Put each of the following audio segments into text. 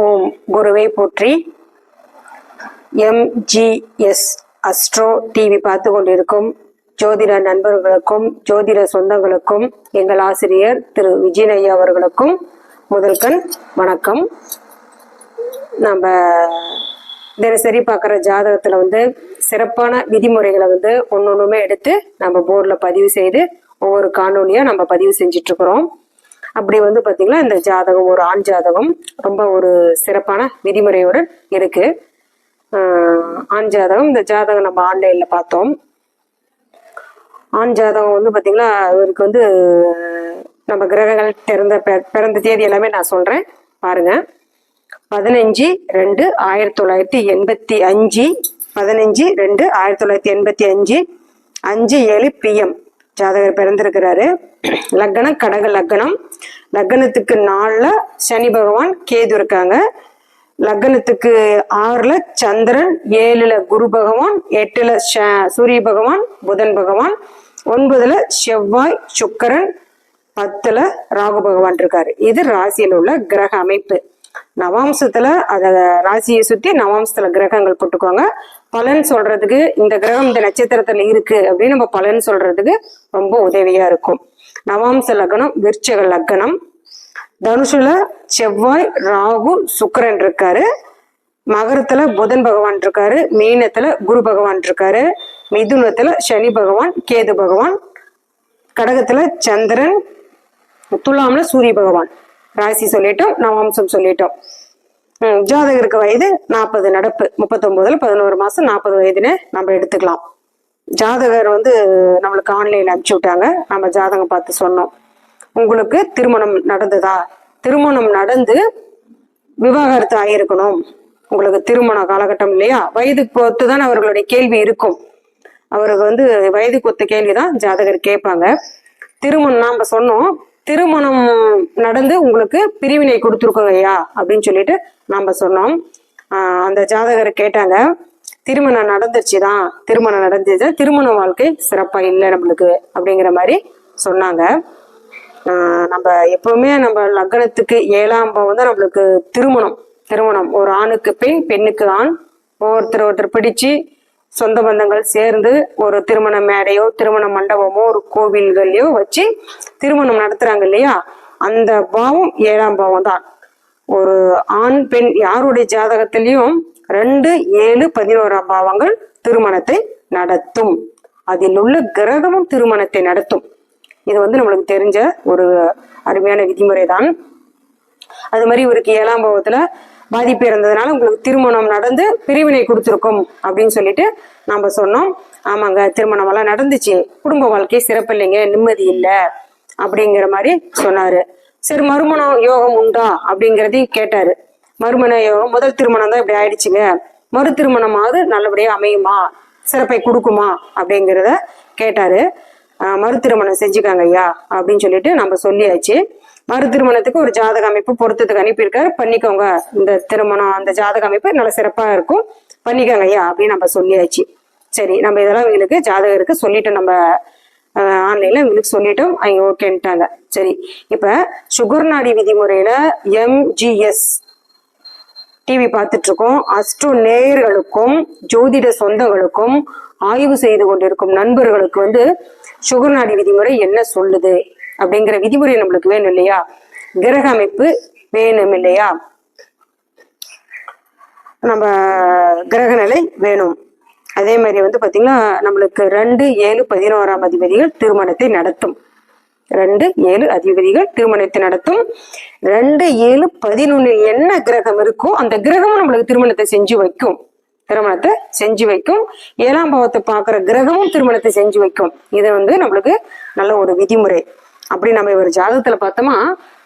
ஓம் குருவை போற்றி. MGS astro TV பார்த்து கொண்டிருக்கும் ஜோதிட நண்பர்களுக்கும் ஜோதிட சொந்தங்களுக்கும் எங்கள் ஆசிரியர் திரு விஜயனையா அவர்களுக்கும் முதல்கண் வணக்கம். நம்ம தினசரி பார்க்குற ஜாதகத்தில் வந்து சிறப்பான விதிமுறைகளை வந்து ஒன்று ஒன்றுமே எடுத்து நம்ம போர்டில் பதிவு செய்து ஒவ்வொரு காணொலியாக நம்ம பதிவு செஞ்சிட்ருக்குறோம் அப்படி வந்து பார்த்தீங்கன்னா இந்த ஜாதகம் ஒரு ஆண் ஜாதகம் ரொம்ப ஒரு சிறப்பான விதிமுறையுடன் இருக்கு. ஆண் ஜாதகம் இந்த ஜாதகம் நம்ம ஆன்லைனில் பார்த்தோம். ஆண் ஜாதகம் வந்து பார்த்தீங்கன்னா இவருக்கு வந்து நம்ம கிரகங்கள் பிறந்த பிறந்த தேதி எல்லாமே நான் சொல்கிறேன் பாருங்க. பதினஞ்சு ரெண்டு ஆயிரத்தி தொள்ளாயிரத்தி எண்பத்தி அஞ்சு பதினஞ்சு ரெண்டு ஆயிரத்தி தொள்ளாயிரத்தி எண்பத்தி அஞ்சு அஞ்சு ஏழு பிஎம் ஜாதகர் பிறந்திருக்கிறாரு. லக்னம் கடக லக்னம். லக்னத்துக்கு நாலுல சனி பகவான் கேது இருக்காங்க. லக்னத்துக்கு ஆறுல சந்திரன் ஏழுல குரு பகவான் எட்டுல சூரிய பகவான் புதன் பகவான் ஒன்பதுல செவ்வாய் சுக்கரன் பத்துல ராகு பகவான் இருக்காரு. இது ராசியில உள்ள கிரக அமைப்பு. நவாம்சத்துல அத ராசியை சுத்தி நவாம்சத்துல கிரகங்கள் போட்டுக்கோங்க. பலன் சொல்றதுக்கு இந்த கிரகம் இந்த நட்சத்திரத்துல இருக்கு அப்படின்னு நம்ம பலன் சொல்றதுக்கு ரொம்ப உதவியா இருக்கும். நவாம்ச லக்னம் விருச்சக லக்னம். தனுஷுல செவ்வாய் ராகு சுக்கரன் இருக்காரு. மகரத்துல புதன் பகவான் இருக்காரு. மீனத்துல குரு பகவான் இருக்காரு. மிதுனத்துல சனி பகவான் கேது பகவான். கடகத்துல சந்திரன் துலாம்ல சூரிய பகவான். ராசி சொல்லிட்டோம் நவாம்சம் சொல்லிட்டோம். ஜாதகருக்கு வயது நாற்பது நடப்பு. முப்பத்தொன்பதுல பதினோரு மாசம் நாற்பது வயதுன்னு நம்ம எடுத்துக்கலாம். ஜாதகர் வந்து நம்மளுக்கு ஆன்லைன்ல அனுப்பிச்சு விட்டாங்க. நம்ம ஜாதகம் பார்த்து சொன்னோம். உங்களுக்கு திருமணம் நடந்ததா? திருமணம் நடந்து விவாகரத்து ஆகியிருக்கணும் உங்களுக்கு திருமண காலகட்டம் இல்லையா? வயதுக்கு பொறுத்து தான் அவர்களுடைய கேள்வி இருக்கும். அவருக்கு வந்து வயதுக்கு ஒத்த கேள்வி தான் ஜாதகர் கேட்பாங்க. திருமணம் நாம் சொன்னோம். திருமணம் நடந்து உங்களுக்கு பிரிவினை கொடுத்துருக்கோங்க ஐயா அப்படின்னு சொல்லிட்டு நாம் சொன்னோம். அந்த ஜாதகர் கேட்டாங்க. திருமணம் நடந்துருச்சு தான் திருமணம் நடந்துச்சு. திருமண வாழ்க்கை சிறப்பாக இல்லை நம்மளுக்கு அப்படிங்கிற மாதிரி சொன்னாங்க. நம்ம எப்பவுமே நம்ம லக்னத்துக்கு ஏழாம் பாவம் தான் நம்மளுக்கு திருமணம். திருமணம். ஒரு ஆணுக்கு பெண் பெண்ணுக்கு ஆண். ஒவ்வொருத்தர் ஒருத்தர் பிடிச்சு சொந்த பந்தங்கள் சேர்ந்து ஒரு திருமண மேடையோ திருமண மண்டபமோ ஒரு கோவில்கள்லையோ வச்சு திருமணம் நடத்துறாங்க இல்லையா? அந்த பாவம் ஏழாம் பாவம் தான். ஒரு ஆண் பெண் யாருடைய ஜாதகத்திலையும் ரெண்டு ஏழு பதினோராம் பாவங்கள் திருமணத்தை நடத்தும். அதில் உள்ள கிரகமும் திருமணத்தை நடத்தும். இது வந்து நம்மளுக்கு தெரிஞ்ச ஒரு அருமையான விதிமுறை தான் அது மாதிரி இவருக்கு ஏழாம் பாவத்துல பாதிப்பு இருந்ததுனால உங்களுக்கு திருமணம் நடந்து பிரிவினை கொடுத்துருக்கும் அப்படின்னு சொல்லிட்டு நாம சொன்னோம். ஆமாங்க திருமணம் எல்லாம் நடந்துச்சு. குடும்ப வாழ்க்கை சிறப்பு இல்லைங்க நிம்மதி இல்லை அப்படிங்கிற மாதிரி சொன்னாரு. சரி மறுமணம் யோகம் உண்டா அப்படிங்கிறதையும் கேட்டாரு. மறுமண முதல் திருமணம் தான் இப்படி ஆயிடுச்சுங்க. மறு திருமணமாவது நல்லபடியாக அமையுமா? சிறப்பை கொடுக்குமா? அப்படிங்கிறத கேட்டாரு. மறு திருமணம் செஞ்சுக்காங்க ஐயா அப்படின்னு சொல்லிட்டு நம்ம சொல்லியாச்சு. மறு திருமணத்துக்கு ஒரு ஜாதக அமைப்பு பொருத்தத்துக்கு அனுப்பியிருக்காரு. பண்ணிக்கோங்க. இந்த திருமணம் அந்த ஜாதக அமைப்பு நல்ல சிறப்பாக இருக்கும். பண்ணிக்கோங்க ஐயா அப்படின்னு நம்ம சொல்லியாச்சு. சரி நம்ம இதெல்லாம் இவங்களுக்கு ஜாதகருக்கு சொல்லிட்டு நம்ம ஆன்லைன்ல இவங்களுக்கு சொல்லிட்டோம். அவங்க ஓகேன்ட்டாங்க. சரி இப்ப சுகர் நாடி விதிமுறையில எம்ஜிஎஸ் டிவி பார்த்துட்டு இருக்கோம் அஸ்ட்ரோ நேயர்களுக்கும் ஜோதிட சொந்தங்களுக்கும் ஆய்வு செய்து கொண்டிருக்கும் நண்பர்களுக்கு வந்து சுகர் நாடி விதிமுறை என்ன சொல்லுது? அப்படிங்கிற விதிமுறை நம்மளுக்கு வேணும் இல்லையா? கிரக அமைப்பு வேணும் இல்லையா? நம்ம கிரக நிலை வேணும். அதே மாதிரி வந்து பாத்தீங்கன்னா நம்மளுக்கு ரெண்டு ஏழு பதினோராம் அதிபதிகள் திருமணத்தை நடத்தும். ரெண்டு ஏழு அதிபதிகள் திருமணத்தை நடத்தும். ரெண்டு ஏழு பதினொன்னு என்ன கிரகம் இருக்கோ அந்த கிரகமும் நம்மளுக்கு திருமணத்தை செஞ்சு வைக்கும். திருமணத்தை செஞ்சு வைக்கும். ஏழாம் பாவத்தை பார்க்குற கிரகமும் திருமணத்தை செஞ்சு வைக்கும். இது வந்து நம்மளுக்கு நல்ல ஒரு விதிமுறை. அப்படி நம்ம ஒரு ஜாதகத்துல பார்த்தோமா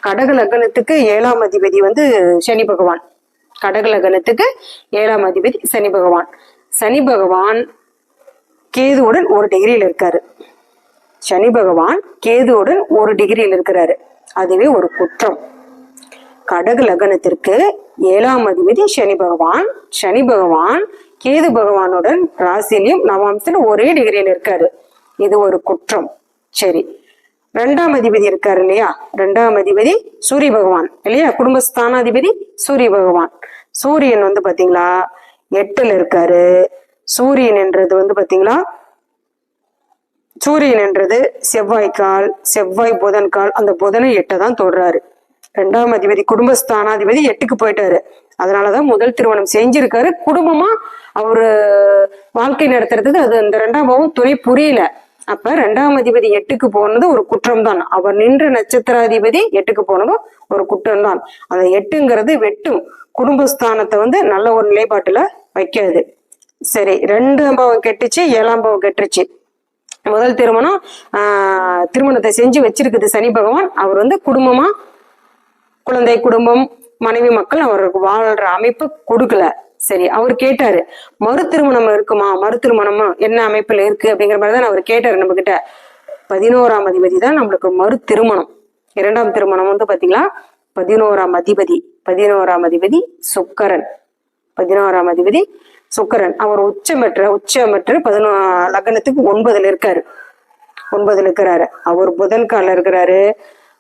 கடக லக்னத்துக்கு ஏழாம் அதிபதி வந்து சனி பகவான். கடக லக்னத்துக்கு ஏழாம் அதிபதி சனி பகவான். சனி பகவான் கேதுவுடன் ஒரு டிகிரியில் இருக்காரு. சனி பகவான் கேதுவுடன் ஒரு டிகிரியில் இருக்கிறாரு. அதுவே ஒரு குற்றம். கடகு லக்னத்திற்கு ஏழாம் அதிபதி சனி பகவான் சனி பகவான் கேது பகவானுடன் ராசிலையும் நவாம்சத்துல ஒரே டிகிரியில் இருக்காரு. இது ஒரு குற்றம். சரி. ரெண்டாம் அதிபதி இருக்காரு இல்லையா? ரெண்டாம் அதிபதி சூரிய பகவான் இல்லையா? குடும்பஸ்தானாதிபதி சூரிய பகவான். சூரியன் வந்து பாத்தீங்களா? எட்டுல இருக்காரு. சூரியன் என்றது வந்து பாத்தீங்களா? சூரியன் என்றது செவ்வாய்க்கால் செவ்வாய் புதன்கால் அந்த புதனை எட்டை தான் தொடுறாரு. ரெண்டாம் அதிபதி குடும்பஸ்தானாதிபதி எட்டுக்கு போயிட்டாரு. அதனாலதான் முதல் திருமணம் செஞ்சிருக்காரு. குடும்பமா அவரு வாழ்க்கை நடத்துறதுக்கு அது அந்த ரெண்டாம் பாவம் துணை புரியல. அப்ப ரெண்டாம் அதிபதி எட்டுக்கு போனது ஒரு குற்றம் தான் அவர் நின்ற நட்சத்திராதிபதி எட்டுக்கு போனதும் ஒரு குற்றம் தான் அந்த எட்டுங்கிறது வெட்டும். குடும்பஸ்தானத்தை வந்து நல்ல ஒரு நிலைப்பாட்டுல வைக்காது. சரி ரெண்டாம் பாவம் கெட்டுச்சு ஏழாம் பாவம் கெட்டுருச்சு முதல் திருமணம் ஆஹ் திருமணத்தை செஞ்சு வச்சிருக்குது சனி பகவான். அவர் வந்து குடும்பமா குழந்தை குடும்பம் மனைவி மக்கள் அவருக்கு வாழ்ற அமைப்பு கொடுக்கல. சரி அவர் கேட்டாரு மறு திருமணம் இருக்குமா? மறு திருமணமா? என்ன அமைப்புல இருக்கு? அப்படிங்கிற மாதிரி தான் அவர் கேட்டாரு நம்ம கிட்ட பதினோராம் அதிபதி தான் நம்மளுக்கு மறு திருமணம். இரண்டாம் திருமணம் வந்து பாத்தீங்களா? பதினோராம் அதிபதி. பதினோராம் அதிபதி சுக்கரன். பதினோராம் அதிபதி சுக்கரன். அவர் உச்சம் பெற்ற உச்சம் பெற்று பதினோ லக்னத்துக்கு ஒன்பதுல இருக்காரு. ஒன்பதுல இருக்கிறாரு. அவர் புதன் கால இருக்கிறாரு.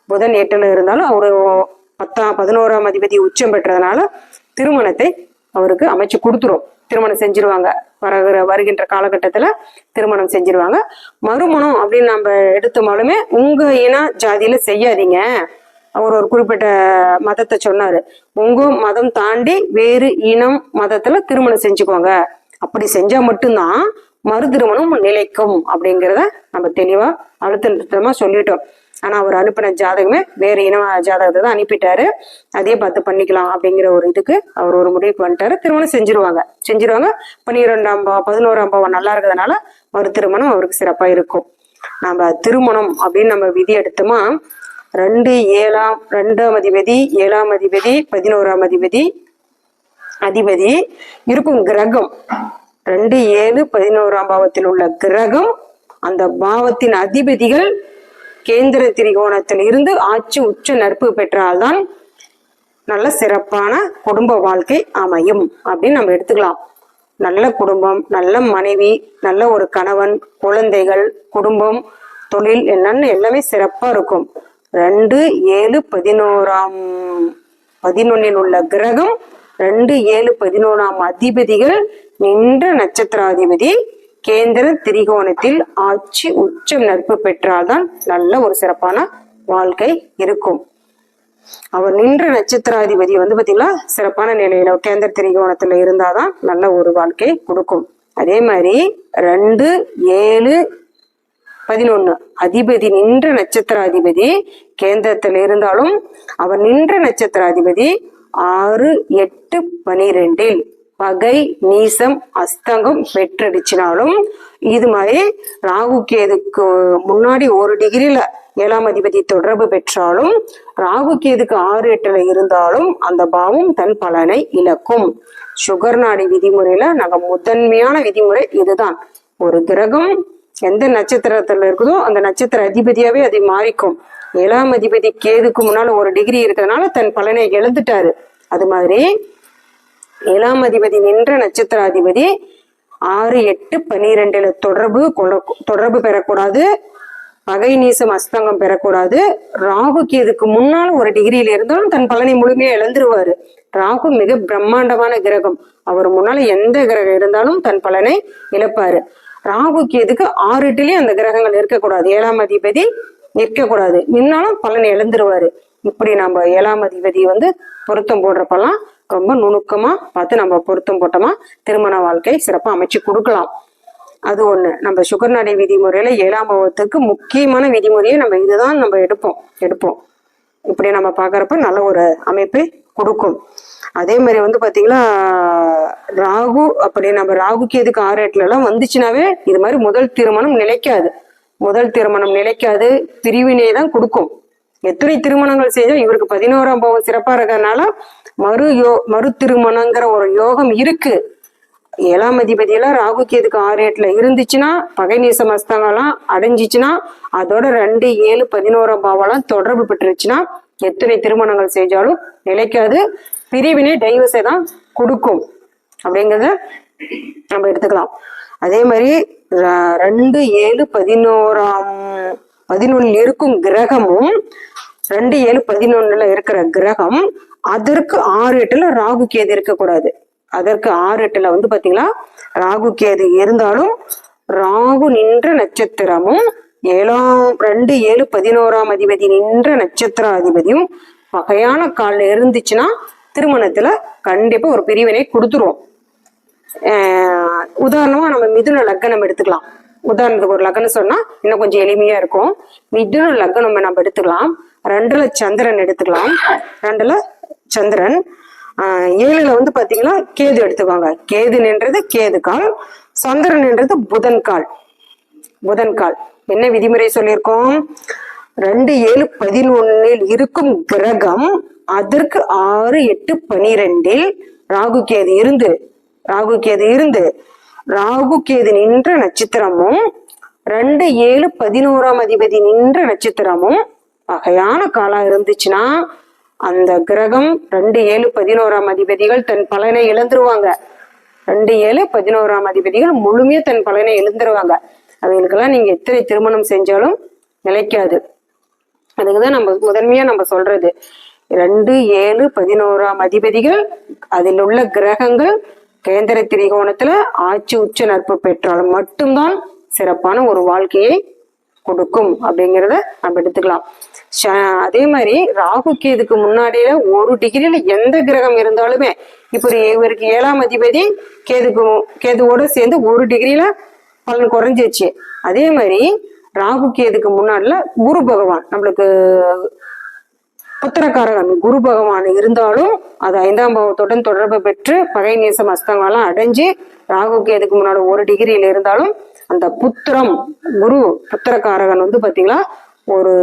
புதன் எட்டுல இருந்தாலும் அவரு பத்தாம் பதினோராம் அதிபதி உச்சம் பெற்றதுனால திருமணத்தை அவருக்கு அமைச்சு கொடுத்துரும். திருமணம் செஞ்சிருவாங்க. வருகிற வருகின்ற காலகட்டத்துல திருமணம் செஞ்சிருவாங்க. மறுமணம் அப்படின்னு நம்ம எடுத்தோமாலுமே உங்க இன ஜாதியில செய்யாதீங்க. அவர் ஒரு குறிப்பிட்ட மதத்தை சொன்னாரு. உங்க மதம் தாண்டி வேறு இனம் மதத்துல திருமணம் செஞ்சுக்கோங்க. அப்படி செஞ்சா மட்டும்தான் மறு திருமணம் நிலைக்கும் அப்படிங்கிறத நம்ம தெளிவா அழுத்தமா சொல்லிட்டோம். ஆனா அவர் அனுப்பின ஜாதகமே வேற இன ஜாதகத்தை தான் அனுப்பிட்டாரு. அதே பார்த்து பண்ணிக்கலாம் அப்படிங்கிற ஒரு இதுக்கு அவர் ஒரு முடிவுக்கு வந்துட்டாரு. திருமணம் செஞ்சிருவாங்க. செஞ்சிருவாங்க. பன்னிரெண்டாம் பாவம் பதினோராம் பாவம் நல்லா இருக்கிறதுனால மறு திருமணம் அவருக்கு சிறப்பா இருக்கும். நம்ம திருமணம் அப்படின்னு நம்ம விதி எடுத்தோமா ரெண்டு ஏழாம் ரெண்டாம் அதிபதி ஏழாம் அதிபதி பதினோராம் அதிபதி அதிபதி இருக்கும் கிரகம். ரெண்டு ஏழு பதினோராம் பாவத்தில் உள்ள கிரகம். அந்த பாவத்தின் அதிபதிகள் கேந்திர திரிகோணத்தில் இருந்து ஆட்சி உச்ச நட்பு பெற்றால்தான் நல்ல சிறப்பான குடும்ப வாழ்க்கை அமையும். அப்படின்னு நம்ம எடுத்துக்கலாம். நல்ல குடும்பம் நல்ல மனைவி நல்ல ஒரு கணவன் குழந்தைகள் குடும்பம் தொழில் என்னன்னு எல்லாமே சிறப்பா இருக்கும். ரெண்டு ஏழு பதினோராம் பதினொன்னில் உள்ள கிரகம் ரெண்டு ஏழு பதினோராம் அதிபதிகள் நின்ற நட்சத்திராதிபதி கேந்திர திரிகோணத்தில் ஆட்சி உச்சம் நட்பு பெற்றால்தான் நல்ல ஒரு சிறப்பான வாழ்க்கை இருக்கும். அவர் நின்ற நட்சத்திராதிபதி வந்து பாத்தீங்களா சிறப்பான நிலையில கேந்திர திரிகோணத்துல இருந்தாதான் நல்ல ஒரு வாழ்க்கை கொடுக்கும். அதே மாதிரி ரெண்டு ஏழு பதினொன்னு. அதிபதி நின்ற நட்சத்திராதிபதி கேந்திரத்தில் இருந்தாலும் அவர் நின்ற நட்சத்திராதிபதி ஆறு எட்டு பனிரெண்டில் பகை நீசம் அஸ்தங்கம் பெற்றடிச்சினாலும் இது மாதிரி ராகு கேதுக்கு முன்னாடி ஒரு டிகிரியில ஏழாம் அதிபதி தொடர்பு பெற்றாலும் ராகு கேதுக்கு ஆறு எட்டுல இருந்தாலும் அந்த பாவம் தன் பலனை இழக்கும். சுகர் நாடி விதிமுறையில நாங்க முதன்மையான விதிமுறை இதுதான். ஒரு கிரகம் எந்த நட்சத்திரத்துல இருக்குதோ அந்த நட்சத்திர அதிபதியாவே அதை மாறிக்கும். ஏழாம் அதிபதி கேதுக்கு முன்னால ஒரு டிகிரி இருக்கிறதுனால தன் பலனை இழந்துட்டாரு. அது மாதிரி ஏழாம் அதிபதி நின்ற நட்சத்திராதிபதி ஆறு எட்டு பனிரெண்டுல தொடர்பு தொடர்பு பெறக்கூடாது. பகை நீசம் அஸ்தங்கம் பெறக்கூடாது. ராகு கேதுக்கு முன்னால ஒரு டிகிரியில இருந்தாலும் தன் பலனை முழுமையா இழந்துருவாரு. ராகு மிக பிரம்மாண்டமான கிரகம். அவர் முன்னால எந்த கிரகம் இருந்தாலும் தன் பலனை இழப்பாரு. ராகு கேதுக்கு ஆறு எட்டுலயும் அந்த கிரகங்கள் இருக்கக்கூடாது ஏழாம் அதிபதி நிற்கக்கூடாது. நின்னாலும் பலனை இழந்துருவாரு இப்படி நம்ம ஏழாம் அதிபதி வந்து பொருத்தம் போடுறப்பெல்லாம் ரொம்ப நுணுக்கமா பார்த்து நம்ம பொருத்தம் போட்டோமா திருமண வாழ்க்கை சிறப்பாக அமைச்சு கொடுக்கலாம். அது ஒண்ணு. நம்ம சுகர் நடை விதிமுறையில ஏழாம் பாவத்துக்கு முக்கியமான விதிமுறையை நம்ம இதுதான் நம்ம எடுப்போம். எடுப்போம். இப்படி நம்ம பார்க்கறப்ப நல்ல ஒரு அமைப்பை கொடுக்கும். அதே மாதிரி வந்து பாத்தீங்கன்னா ராகு அப்படி நம்ம ராகுக்கு எதுக்கு ஆறு எல்லாம் வந்துச்சுனாவே இது மாதிரி முதல் திருமணம் நிலைக்காது. முதல் திருமணம் நிலைக்காது பிரிவினை தான் கொடுக்கும். எத்தனை திருமணங்கள் செஞ்சோம் இவருக்கு பதினோராம் பாவம் சிறப்பா இருக்கிறதுனால மறு யோ மறு திருமணங்கிற ஒரு யோகம் இருக்கு. ஏழாம் அதிபதியெல்லாம் ராகு கேதுக்கு ஆறு எட்டுல இருந்துச்சுன்னா பகை நீச மஸ்தங்கம்லாம் அடைஞ்சிச்சுன்னா அதோட ரெண்டு ஏழு பதினோராம் பாவம்லாம் தொடர்பு பெற்றுச்சுன்னா எத்தனை திருமணங்கள் செஞ்சாலும் நிலைக்காது பிரிவினை டைவர்ஸை தான் கொடுக்கும். அப்படிங்கிறத நம்ம எடுத்துக்கலாம். அதே மாதிரி ர- ரெண்டு ஏழு பதினோராம் பதினொன்னில் இருக்கும் கிரகமும் ரெண்டு ஏழு பதினொன்னுல இருக்கிற கிரகம் அதற்கு ஆறு எட்டுல ராகு கேது இருக்கக்கூடாது. அதற்கு ஆறு எட்டுல வந்து பாத்தீங்களா? ராகு கேது இருந்தாலும் ராகு நின்ற நட்சத்திரமும் ஏழாம் ரெண்டு ஏழு பதினோராம் அதிபதி நின்ற நட்சத்திர அதிபதியும் வகையான காலில் இருந்துச்சுன்னா திருமணத்துல கண்டிப்பா ஒரு பிரிவினை கொடுத்துருவோம். ஆஹ் உதாரணமா நம்ம மிதுன லக்னம் எடுத்துக்கலாம். உதாரணத்துக்கு ஒரு லக்னம் சொன்னா இன்னும் கொஞ்சம் எளிமையா இருக்கும். மிதுன லக்னம் நம்ம எடுத்துக்கலாம். ரெண்டுல சந்திரன் எடுத்துக்கலாம். ரெண்டுல சந்திரன். ஏழுல வந்து பாத்தீங்கன்னா கேது எடுத்துக்கோங்க கேது நின்றது கேது கால் சந்திரன் நின்றது புதன் கால் புதன் கால் என்ன விதிமுறை சொல்லியிருக்கோம்? ரெண்டு ஏழு பதினொன்னில் இருக்கும் கிரகம் அதற்கு ஆறு எட்டு பனிரெண்டில் ராகு கேது இருந்து ராகு கேது இருந்து ராகு கேது நின்ற நட்சத்திரமும் ரெண்டு ஏழு பதினோராம் அதிபதி நின்ற நட்சத்திரமும் வகையான காலா இருந்துச்சுன்னா அந்த கிரகம் ரெண்டு ஏழு பதினோராம் அதிபதிகள் தன் பலனை இழந்துருவாங்க. ரெண்டு ஏழு பதினோராம் அதிபதிகள் முழுமையா தன் பலனை இழந்துருவாங்க. அவங்களுக்கெல்லாம் நீங்க எத்தனை திருமணம் செஞ்சாலும் நிலைக்காது. அதுக்குதான் நம்ம முதன்மையா நம்ம சொல்றது. ரெண்டு ஏழு பதினோராம் அதிபதிகள் அதில் உள்ள கிரகங்கள் கேந்திர திரிகோணத்துல ஆட்சி உச்ச நட்பு பெற்றால் மட்டும்தான் சிறப்பான ஒரு வாழ்க்கையை கொடுக்கும் அப்படிங்கிறத நம்ம எடுத்துக்கலாம். அதே மாதிரி ராகு கேதுக்கு முன்னாடியில ஒரு டிகிரியில எந்த கிரகம் இருந்தாலுமே இப்போ இவருக்கு ஏழாம் அதிபதி கேதுக்கு கேதுவோட சேர்ந்து ஒரு டிகிரியில பலன் குறைஞ்சிச்சு அதே மாதிரி ராகு கேதுக்கு முன்னாடில குரு பகவான் நம்மளுக்கு புத்திரக்காரகன் குரு பகவான் இருந்தாலும் அது ஐந்தாம் பாவத்துடன் தொடர்பு பெற்று பகை நேசம் அஸ்தங்கம்லாம் அடைஞ்சு ராகு கேதுக்கு முன்னாடி ஒரு டிகிரியில இருந்தாலும் அந்த புத்திரம் குரு புத்திரக்காரகன் வந்து பாத்தீங்களா ஒரு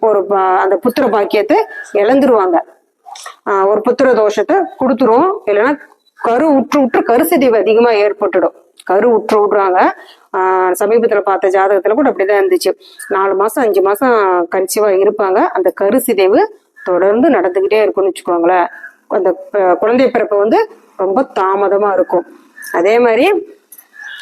ஒரு பா- அந்த புத்திர பாக்கியத்தை இழந்துருவாங்க. ஒரு புத்திர தோஷத்தை கொடுத்துரும். இல்லைன்னா கரு உற்று உற்று கருசிதைவு அதிகமா ஏற்பட்டுடும். கரு உற்று விடுறாங்க ஆஹ் சமீபத்துல பார்த்த ஜாதகத்துல கூட அப்படிதான் இருந்துச்சு. நாலு மாசம் அஞ்சு மாசம் கன்சீவா இருப்பாங்க. அந்த கருசிதைவு தொடர்ந்து நடந்துகிட்டே இருக்கும்னு வச்சுக்கோங்களேன். அந்த குழந்தை பிறப்பு வந்து ரொம்ப தாமதமா இருக்கும். அதே மாதிரி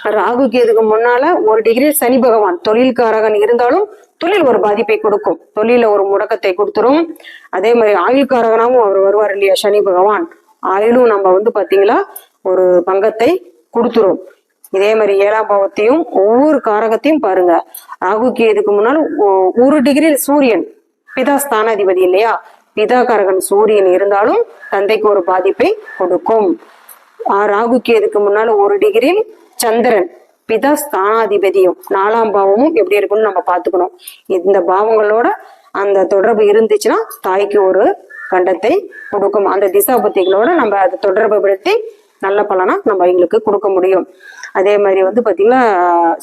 ராகு கேதுக்கு முன்னால ஒரு டிகிரி சனி பகவான் தொழில்காரகன் இருந்தாலும் தொழில் ஒரு பாதிப்பை கொடுக்கும். தொழில ஒரு முடக்கத்தை கொடுத்துரும். அதே மாதிரி ஆயுள்காரகனாகவும் அவர் வருவார் இல்லையா சனி பகவான். ஆயுளும் நம்ம வந்து பாத்தீங்களா ஒரு பங்கத்தை கொடுத்துரும். இதே மாதிரி ஏழாம் பாவத்தையும் ஒவ்வொரு காரகத்தையும் பாருங்க. ராகு கேதுக்கு முன்னால் ஒ- ஒரு டிகிரி சூரியன் பிதா ஸ்தானாதிபதி இல்லையா? பிதாகாரகன் சூரியன் இருந்தாலும் தந்தைக்கு ஒரு பாதிப்பை கொடுக்கும். ராகு கேதுக்கு முன்னால ஒரு டிகிரி சந்திரன் பிதா ஸ்தானாதிபதியும் நாலாம் பாவமும் எப்படி இருக்கும்னு நம்ம பார்த்துக்கணும். இந்த பாவங்களோட அந்த தொடர்பு இருந்துச்சுன்னா தாய்க்கு ஒரு கண்டத்தை கொடுக்கும். அந்த திசாபத்திகளோட நம்ம அதை தொடர்பு படுத்தி நல்ல பலனா நம்ம எங்களுக்கு கொடுக்க முடியும். அதே மாதிரி வந்து பாத்தீங்கன்னா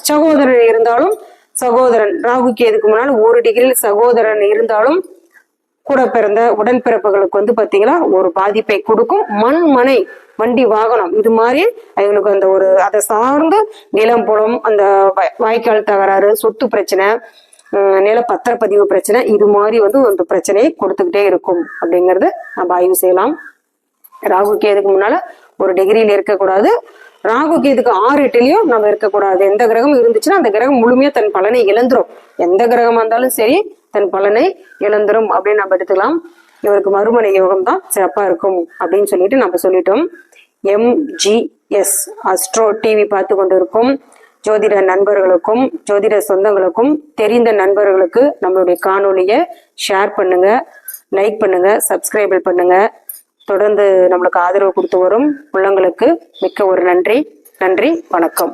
சகோதரன் இருந்தாலும் சகோதரன் ராகுக்கு எதுக்கு முன்னால் ஒரு டிகிரியில் சகோதரன் இருந்தாலும் கூட பிறந்த உடன்பிறப்புகளுக்கு வந்து பாத்தீங்கன்னா ஒரு பாதிப்பை கொடுக்கும். மண் மனை வண்டி வாகனம். இது மாதிரி அவங்களுக்கு அந்த ஒரு அதை சார்ந்து நிலம் புலம் அந்த வ- வாய்க்கால் தகராறு சொத்து பிரச்சனை நில பத்திரப்பதிவு பிரச்சனை இது மாதிரி வந்து அந்த பிரச்சனையை கொடுத்துக்கிட்டே இருக்கும் அப்படிங்கறத நம்ம ஆய்வு செய்யலாம். ராகு கேதுக்கு முன்னால ஒரு டிகிரியில இருக்கக்கூடாது. ராகு கேதுக்கு ஆறு எட்டுலயும் நம்ம இருக்கக்கூடாது. எந்த கிரகம் இருந்துச்சுன்னா அந்த கிரகம் முழுமையா தன் பலனை இழந்துரும். எந்த கிரகமா இருந்தாலும் சரி தன் பலனை இழந்துரும் அப்படின்னு நம்ம எடுத்துக்கலாம். இவருக்கு மறுமனை யோகம் தான் சிறப்பா இருக்கும் அப்படின்னு சொல்லிட்டு நம்ம சொல்லிட்டோம். எம்ஜிஎஸ் அஸ்ட்ரோ டிவி பார்த்து கொண்டிருக்கும். ஜோதிட நண்பர்களுக்கும் ஜோதிட சொந்தங்களுக்கும் தெரிந்த நண்பர்களுக்கு நம்மளுடைய காணொலியை ஷேர் பண்ணுங்க லைக் பண்ணுங்க சப்ஸ்கிரைபிள் பண்ணுங்க. தொடர்ந்து நம்மளுக்கு ஆதரவு கொடுத்து வரும் உள்ளங்களுக்கு மிக்க ஒரு நன்றி. நன்றி. வணக்கம்.